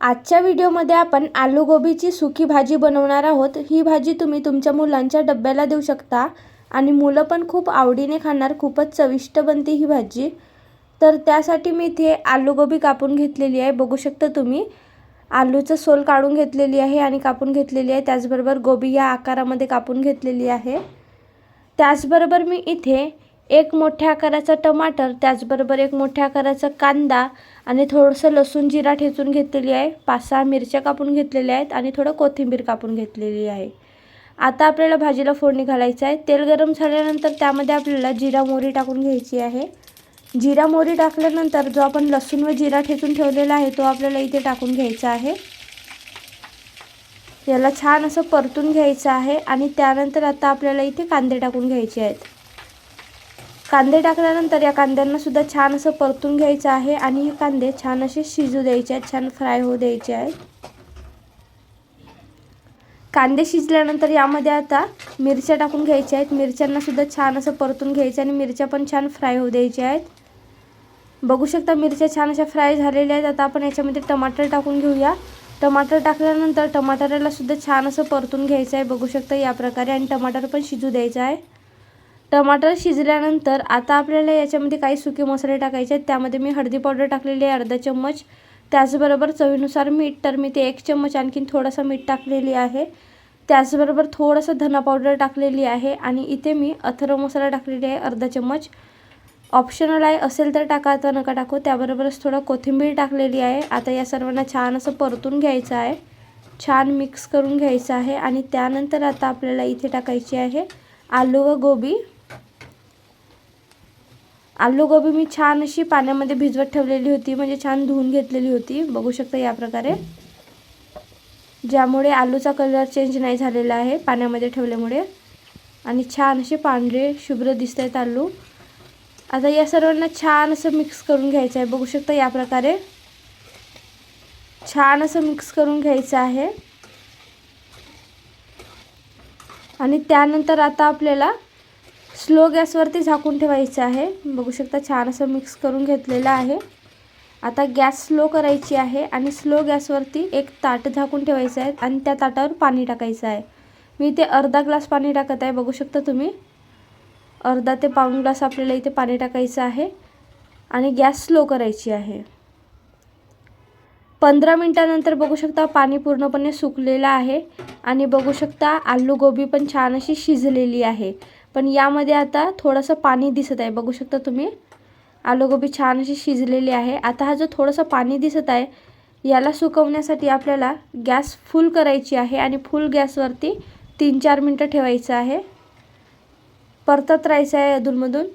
आजच्या व्हिडिओमध्ये आपण आलू गोबीची सुकी भाजी बनवणार आहोत. ही भाजी तुम्ही तुमच्या मुलांच्या डब्याला देऊ शकता आणि मुलं पण खूप आवडीने खाणार खूपच चविष्ट बनते ही भाजी. तर त्यासाठी मी इथे आलू गोबी कापून घेतलेली आहे. बघू शकता तुम्ही आलूचं सोल काढून घेतलेली आहे आणि कापून घेतलेली आहे. त्याचबरोबर गोबी या आकारामध्ये कापून घेतलेली आहे. त्याचबरोबर मी इथे एक मोठ्या आकाराचा टमाटर त्याचबरोबर एक मोठ्या आकाराचा कांदा आणि थोडंसं लसूण जिरा ठेचून घेतलेली आहे. पाच सहा मिरच्या कापून घेतलेल्या आहेत आणि थोडं कोथिंबीर कापून घेतलेली आहे. आता आपल्याला भाजीला फोडणी घालायचं आहे. तेल गरम झाल्यानंतर त्यामध्ये आपल्याला जिरा मोहरी टाकून घ्यायची आहे. जिरा मोहरी टाकल्यानंतर जो आपण लसूण व जिरा ठेचून ठेवलेला आहे तो आपल्याला इथे टाकून घ्यायचा आहे. याला छान असं परतून घ्यायचं आहे आणि त्यानंतर आता आपल्याला इथे कांदे टाकून घ्यायचे आहेत. कांदे टाकल्यानंतर या कांद्यांना सुद्धा छान असं परतून घ्यायचं आहे आणि हे कांदे छान असे शिजू द्यायचे आहेत छान फ्राय होऊ द्यायचे आहेत. कांदे शिजल्यानंतर यामध्ये आता मिरच्या टाकून घ्यायच्या आहेत. मिरच्यांना सुद्धा छान असं परतून घ्यायचं आणि मिरच्या पण छान फ्राय होऊ द्यायच्या आहेत. बघू शकता मिरच्या छान अशा फ्राय झालेल्या आहेत. आता आपण याच्यामध्ये टमाटर टाकून घेऊया. टमाटर टाकल्यानंतर टमाटरला सुद्धा छान असं परतून घ्यायचं आहे. बघू शकता या प्रकारे आणि टमाटर पण शिजू द्यायचं आहे. टमाटर शिजल्यानंतर आता आपल्याला याच्यामध्ये काही सुके मसाले टाकायचे आहेत. त्यामध्ये मी हळदी पावडर टाकलेली आहे अर्धा चम्मच. त्याचबरोबर चवीनुसार मीठ तर मी ते एक चम्मच आणखीन थोडंसं मीठ टाकलेली आहे. त्याचबरोबर थोडंसं धना पावडर टाकलेली आहे आणि इथे मी अथर्व मसाला टाकलेली आहे अर्धा चम्मच. ऑप्शनल आहे असेल तर टाका आता नका टाकू. त्याबरोबरच थोडं कोथिंबीर टाकलेली आहे. आता या सर्वांना छान असं परतून घ्यायचं आहे. छान मिक्स करून घ्यायचं आहे आणि त्यानंतर आता आपल्याला इथे टाकायची आहे आलू व गोबी. आलू गोबी मी छान अशी पाण्यामध्ये भिजवत ठेवलेली होती म्हणजे छान धुवून घेतलेली होती. बघू शकता या प्रकारे. ज्यामुळे आलूचा कलर चेंज नाही झालेला आहे पाण्यामध्ये ठेवल्यामुळे. आणि छान असे पांढरे शुभ्र दिसत आहेत आलू. आता या सर्वांना छान असं मिक्स करून घ्यायचं आहे. बघू शकता या प्रकारे. छान असं मिक्स करून घ्यायचं आहे. आणि त्यानंतर आता आपल्याला स्लो गॅसवरती झाकून ठेवायचं आहे. बघू शकता छान असं मिक्स करून घेतलेलं आहे. आता गॅस स्लो करायची आहे आणि स्लो गॅसवरती एक ताट झाकून ठेवायचं आहे आणि त्या ताटावर पाणी टाकायचं आहे. मी इथे अर्धा ग्लास पाणी टाकत आहे. बघू शकता तुम्ही? अर्धा ते पाऊण ग्लास आपल्याला इथे पाणी टाकायचं आहे आणि गॅस स्लो करायची आहे. पंधरा मिनटानंतर बघू शकता पाणी पूर्णपणे सुकलेलं आहे आणि बघू शकता आलू गोबी पण छान अशी शिजलेली आहे. पण यामध्ये आता थोडंसं पाणी दिसत आहे. बघू शकता तुम्ही. आलू गोबी छान अशी शिजलेली आहे. आता हा जो थोडंसं पाणी दिसत आहे याला सुकवण्यासाठी आपल्याला गॅस फुल करायची आहे आणि फुल गॅसवरती तीन चार मिनटं ठेवायचं आहे. परतत राहायचं आहे अधूनमधून.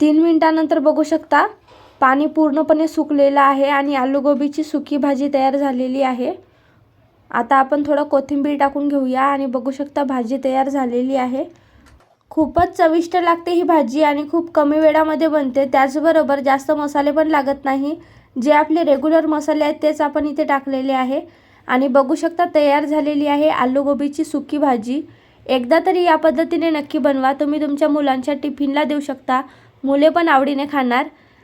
तीन मिनटानंतर बघू शकता पाणी पूर्णपणे सुकलेलं आहे आणि आलूगोबीची सुकी भाजी तयार झालेली आहे. आता आपण थोडं कोथिंबीर टाकून घेऊया आणि बघू शकता भाजी तयार झालेली आहे. खूपच चविष्ट लागते ही भाजी आणि खूप कमी वेळामध्ये बनते. त्याचबरोबर जास्त मसाले पण लागत नाही. जे आपले रेग्युलर मसाले आहेत तेच आपण इथे टाकलेले आहे. आणि बघू शकता तयार झालेली आहे आलू गोबीची सुकी भाजी. एकदा तरी या पद्धतीने नक्की बनवा. तुम्ही तुमच्या मुलांच्या टिफिनला देऊ शकता. मुले पण आवडीने खाणार.